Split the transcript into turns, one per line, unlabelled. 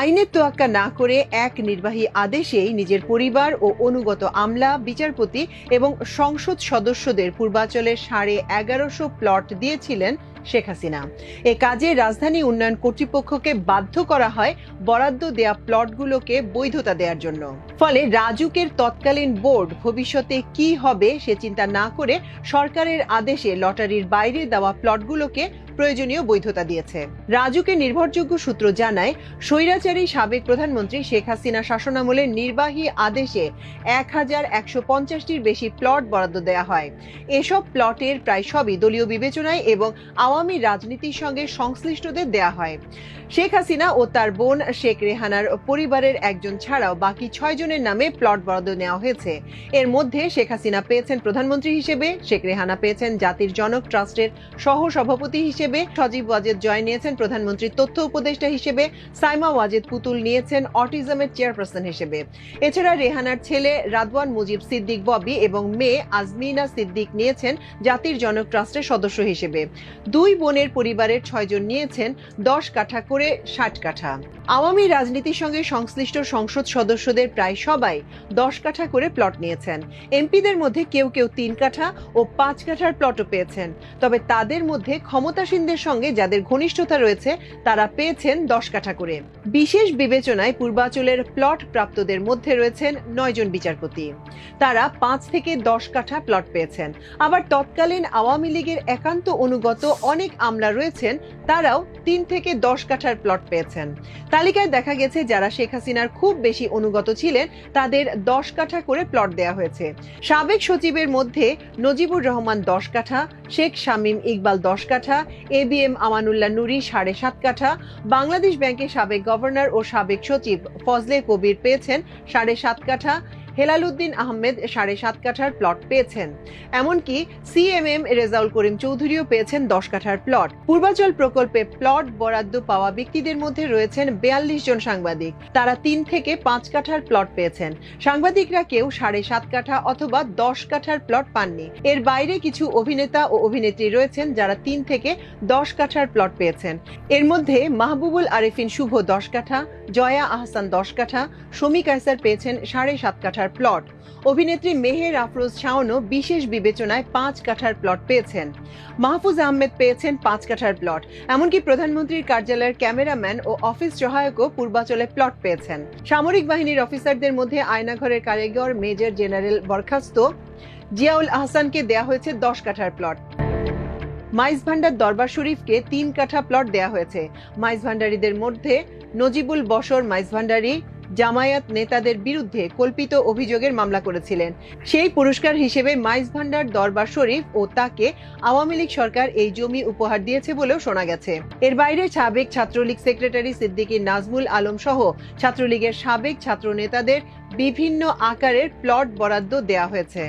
আইনের তোয়াক্কা না করে এক নির্বাহী আদেশেই নিজের পরিবার ও অনুগত আমলা, বিচারপতি এবং সংসদ সদস্যদের পূর্বাচলে সাড়ে এগারোশো প্লট দিয়েছিলেন শেখ হাসিনা। এ কাজে রাজধানী উন্নয়ন কর্তৃপক্ষকে বাধ্য করা হয় বরাদ্দ দেয়া প্লটগুলোকে বৈধতা দেওয়ার জন্য। ফলে রাজুকের তৎকালীন বোর্ড ভবিষ্যতে কি হবে সে চিন্তা না করে সরকারের আদেশে লটারির বাইরে দেওয়া প্লটগুলোকে প্রয়োজনীয় বৈধতা দিয়েছে। রাজুকে নির্ভরযোগ্য সূত্র জানায়, স্বৈরাচারী সাবেক প্রধানমন্ত্রী শেখ হাসিনা শাসনামলে নির্বাহী আদেশে এক হাজার একশো পঞ্চাশটির বেশি প্লট বরাদ্দ দেওয়া হয়। এসব প্লটের প্রায় সবই দলীয় বিবেচনায় এবং আওয়ামী রাজনীতির সঙ্গে সংশ্লিষ্টদের দেয়া হয়। শেখ হাসিনা ও তার বোন শেখ রেহানার পরিবারের একজন ছাড়াও বাকি ছয় জনের নামে প্লট বরাদ্দ নেওয়া হয়েছে। এর মধ্যে শেখ হাসিনা পেয়েছেন প্রধানমন্ত্রী হিসেবে, শেখ রেহানা পেয়েছেন জাতির জনক ট্রাস্টের সহ সভাপতি হিসেবে, সজীব ওয়াজেদ জয় নিয়েছেন প্রধানমন্ত্রীর তথ্য উপদেষ্টা হিসেবে, সাইমা ওয়াজেদ পুতুল নিয়েছেন অটিজমের চেয়ারপারসন হিসেবে। এছাড়া রেহানার ছেলে রাদওয়ান মুজিব সিদ্দিক ববি এবং মেয়ে আজমিনা সিদ্দিক নিয়েছেন জাতির জনক ট্রাস্টের সদস্য হিসেবে। দুই বোনের পরিবারের ছয়জন নিয়েছেন, দশ কাঠা করে ষাট কাঠা। আওয়ামী রাজনীতির সঙ্গে সংশ্লিষ্ট সংসদ সদস্যদের প্রায় সবাই দশ কাঠা করে প্লট নিয়েছেন। এমপিদের মধ্যে কেউ কেউ তিন কাঠা ও পাঁচ কাঠার প্লটও পেয়েছেন। তবে তাদের মধ্যে ক্ষমতাসীনদের সঙ্গে যাদের ঘনিষ্ঠতা রয়েছে, তারা পেয়েছেন দশ কাঠা করে। বিশেষ বিবেচনায় পূর্বাচলের প্লট প্রাপ্তদের মধ্যে রয়েছেন নয়জন বিচারপতি। তারা পাঁচ থেকে দশ কাঠা প্লট পেয়েছেন। আবার তৎকালীন আওয়ামী লীগের একান্ত অনুগত অনেক আমলা রয়েছেন তারাও তিন থেকে দশ কাঠার প্লট পেয়েছেন। তালিকায় দেখা গেছে যারা শেখ হাসিনার খুব বেশি অনুগত ছিলেন, তাদের দশ কাঠা করে প্লট দেওয়া হয়েছে। সাবেক সচিবের মধ্যে নজিবুর রহমান দশ কাঠা, শেখ শামীম ইকবাল দশ কাঠা, A B M Amanullah Nuri সাড়ে সাত কাঠা, বাংলাদেশ ব্যাংকের সাবেক গভর্নর ও সাবেক সচিব ফজলে কবির পেয়েছেন সাড়ে সাত কাঠা হেলালুদ্দিন আহমেদ সাড়ে সাত কাঠার প্লট পেয়েছেন। এমনকি সিএমএম রেজাউল করিম চৌধুরীও পেয়েছেন দশ কাঠার প্লট পূর্বাচল প্রকল্পে প্লট বরাদ্দ পাওয়া ব্যক্তিদের মধ্যে রয়েছেন বেয়াল্লিশ জন সাংবাদিক। তারা তিন থেকে পাঁচ কাঠার প্লট পেয়েছেন। সাংবাদিকরা কেউ সাড়ে সাত কাঠা অথবা দশ কাঠার প্লট পাননি। এর বাইরে কিছু অভিনেতা ও অভিনেত্রী রয়েছেন যারা তিন থেকে দশ কাঠার প্লট পেয়েছেন। এর মধ্যে মাহবুবুল আরেফিন শুভ দশ কাঠা, জয়া আহসান দশ কাঠা, শমী কায়সার পেয়েছেন সাড়ে সাত কাঠার প্লট। অভিনেত্রী মেহের আফরোজ শাওনও বিশেষ বিবেচনায় পাঁচ কাঠার প্লট পেয়েছেন। মাহফুজ আহমেদ পেয়েছেন পাঁচ কাঠার প্লট। এমনকি প্রধানমন্ত্রীর কার্যালয়ের ক্যামেরাম্যান ও অফিস সহায়কও পূর্বাচলে প্লট পেয়েছেন। সামরিক বাহিনীর অফিসারদের মধ্যে আয়নাঘরের কারিগর, মেজর জেনারেল বরখাস্ত। জিয়াউল আহসানকে দেয়া হয়েছে দশ কাঠার প্লট। মাইজ ভান্ডার দরবার শরীফকে তিন কাঠা প্লট দেয়া হয়েছে। মাইজ ভান্ডারীদের মধ্যে নজিবুল বশর মাইজ ভান্ডারী জামায়াত নেতাদের বিরুদ্ধে কল্পিত অভিযোগের মামলা করেছিলেন। সেই পুরস্কার হিসেবে মাইজ ভান্ডার দরবার শরীফ ও তাকে আওয়ামী লীগ সরকার এই জমি উপহার দিয়েছে বলেও শোনা গেছে। এর বাইরে সাবেক ছাত্রলীগ সেক্রেটারি সিদ্দিকী নাজমুল আলম সহ ছাত্রলীগের সাবেক ছাত্র নেতাদের বিভিন্ন আকারের প্লট বরাদ্দ দেয়া হয়েছে।